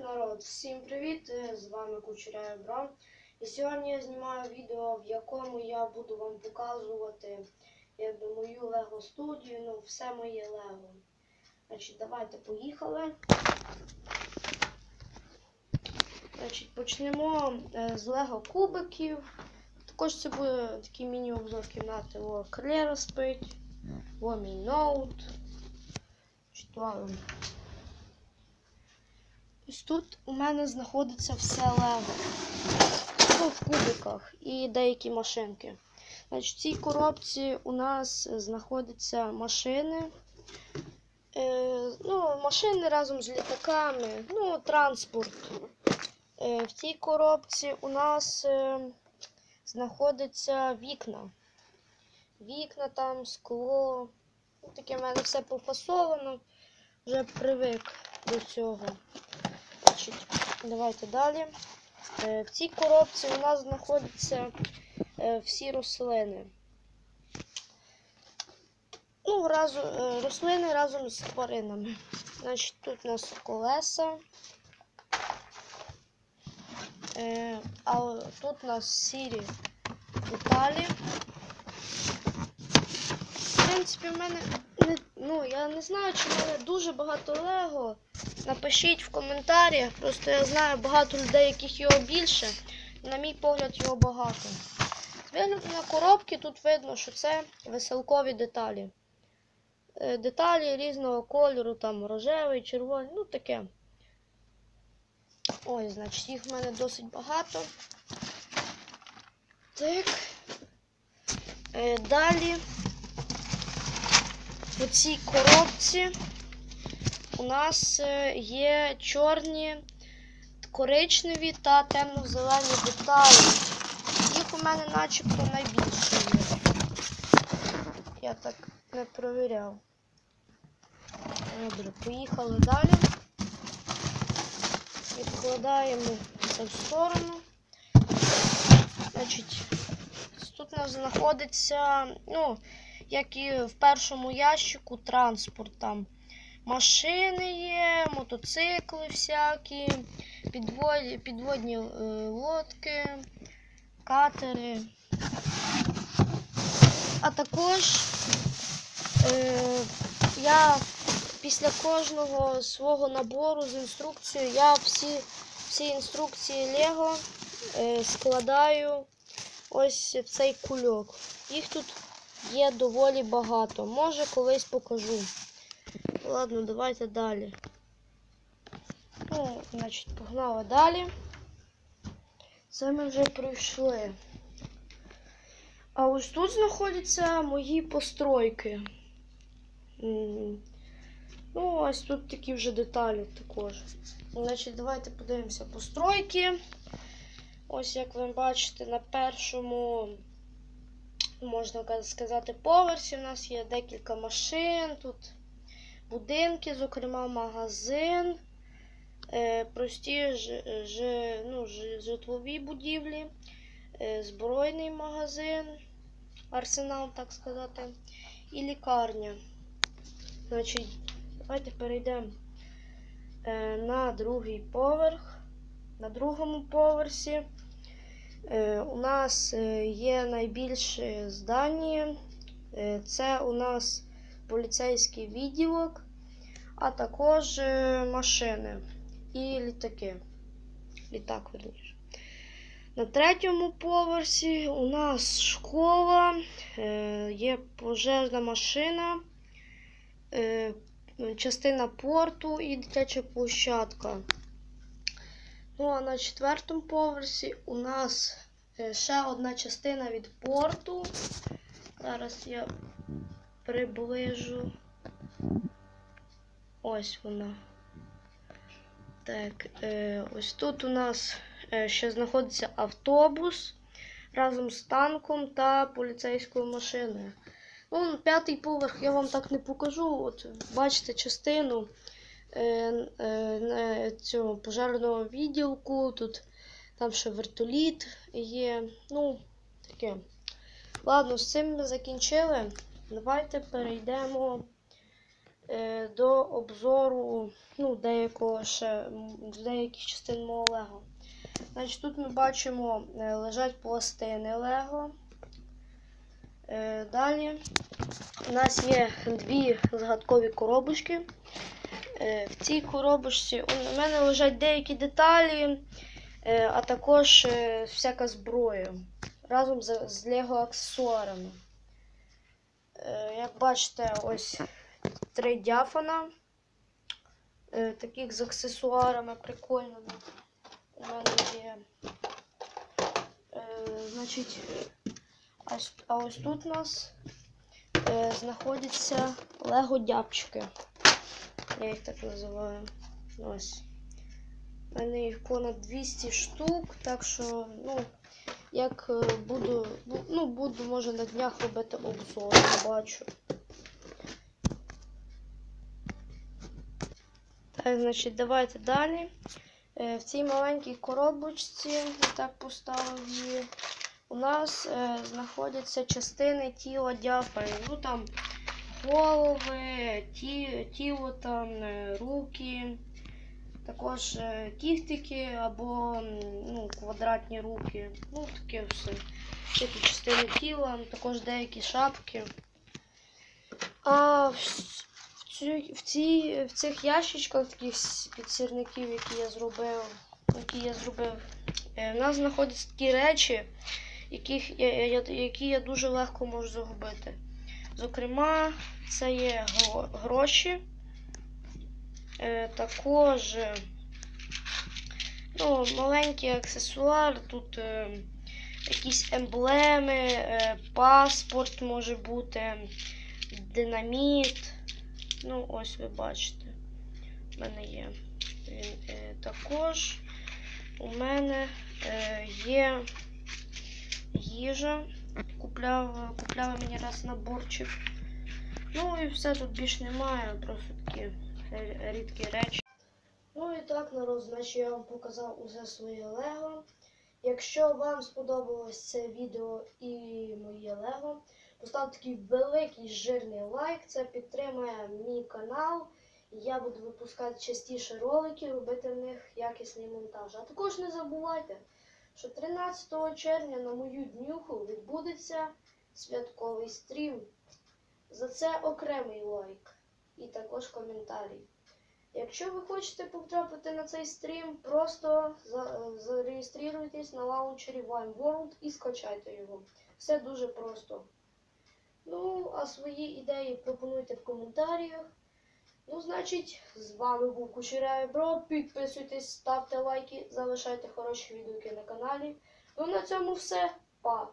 народ, всім привіт! Е, З вами Кучеряє Брам. І сьогодні я знімаю відео, в якому я буду вам показувати якби, мою Лего студію, ну, все моє Лего. Значить, давайте поїхали. Значить, почнемо е, з Лего кубиків. Також це буде такий міні-обзор кімнати. О, Клера спить. О, мій ноут. Ладно. Ось тут у мене знаходиться все лего. Ну, в кубиках і деякі машинки. Значить, в цій коробці у нас знаходяться машини. Е, ну, машини разом з літаками, ну, транспорт. Е, в цій коробці у нас е, знаходяться вікна. Вікна там, скло. Ну, таке в мене все пофасовано. Вже привик до цього. Давайте далі. Е, В цій коробці у нас знаходяться е, всі рослини. Ну, разом, е, рослини разом з тваринами. Значить, тут у нас колеса. А тут у нас сірі деталі. В принципі, в мене не, ну, я не знаю, чи в мене дуже багато лего. Напишіть в коментарях. Просто я знаю багато людей, яких його більше. На мій погляд, його багато. З вигляду на коробки тут видно, що це веселкові деталі. Е, Деталі різного кольору, там рожевий, червоний, ну таке. Ой, значить, їх в мене досить багато. Так. Е, Далі у цій коробці у нас е, є чорні, коричневі та темно-зелені деталі. Їх у мене начебто найбільше є. Я так не провіряв. Добре, поїхали далі. Відкладаємо це в сторону. Значить, тут у нас знаходиться, ну, як і в першому ящику, транспорт там. Машини є, мотоцикли всякі, підводні, підводні е, лодки, катери. А також е, я після кожного свого набору з інструкцією я всі, всі інструкції Лего е, складаю ось в цей кульок. Їх тут є доволі багато. Може колись покажу. Ладно, давайте далі. Ну, значить, погнали далі. Це ми вже пройшли. А ось тут знаходяться мої постройки. Ну, ось тут такі вже деталі також. Значить, давайте подивимося постройки. Ось, як ви бачите, на першому, можна сказати, поверсі у нас є декілька машин. Тут будинки, зокрема, магазин, е, прості ж, ж, ну, житлові будівлі, е, збройний магазин, арсенал, так сказати, і лікарня. Значить, давайте перейдемо е, на другий поверх. На другому поверсі у нас є найбільше здання. Це у нас поліцейський відділок, а також е, машини і літаки. Літак, верніше. На третьому поверсі у нас школа, е, є пожежна машина, е, частина порту і дитяча площадка. Ну, а на четвертому поверсі у нас ще одна частина від порту. Зараз я приближу. Ось вона. Так, е, ось тут у нас е, ще знаходиться автобус разом з танком та поліцейською машиною. Ну, п'ятий поверх я вам так не покажу. От бачите частину е, е, цього пожежного відділку. Тут там ще вертоліт є. Ну, таке. Ладно, з цим ми закінчили. Давайте перейдемо е, до обзору ну, деякого ще, деяких частин мого Лего. Значить, тут ми бачимо, е, лежать пластини Лего. Е, Далі у нас є дві загадкові коробочки. Е, В цій коробочці у мене лежать деякі деталі, е, а також е, всяка зброя разом з, з Лего аксесуарами. Е, Як бачите, ось три дяфана, е, таких з аксесуарами прикольними. У мене є. Е, Значить, а, ось- тут у нас е, знаходяться лего дябчики. Я їх так називаю. Ось. У мене їх понад 200 штук, так що, ну, як е, буду, бу- ну, буду, може, на днях робити обзор, бачу. Так, значить, давайте далі. Е, В цій маленькій коробочці, я так поставив її, у нас е, знаходяться частини тіла дяфарів. Ну там голови, ті, тіло там, е, руки, також е, кіхтики або ну, квадратні руки. Ну, таке все. Такі частини тіла, також деякі шапки. А в, в, ці, в цих ящичках таких підсірників, які я зробив, які я зробив, е, в нас знаходяться такі речі, яких я, я, які я дуже легко можу загубити. Зокрема, це є гроші. Е, також е, ну, маленький аксесуар, тут е, якісь емблеми, е, паспорт може бути, динаміт. Ну, ось ви бачите. У мене є. Він е, також у мене е, є їжа. Купляв, купляла мені раз наборчик. Ну і все тут більш немає, просто такі рідкі речі. Ну і так, народ, значить я вам показав усе своє Лего. Якщо вам сподобалось це відео і моє Лего, поставте такий великий жирний лайк. Це підтримує мій канал. Я буду випускати частіше ролики, робити в них якісний монтаж. А також не забувайте, що 13 червня на мою днюху відбудеться святковий стрім. За це окремий лайк і також коментарій. Якщо ви хочете потрапити на цей стрім, просто зареєструйтесь на лаунчері Wine World і скачайте його. Все дуже просто. Ну, а свої ідеї пропонуйте в коментарях. Ну, значить, з вами був Кучерявий Бро. Підписуйтесь, ставте лайки, залишайте хороші відгуки на каналі. Ну, на цьому все. Па!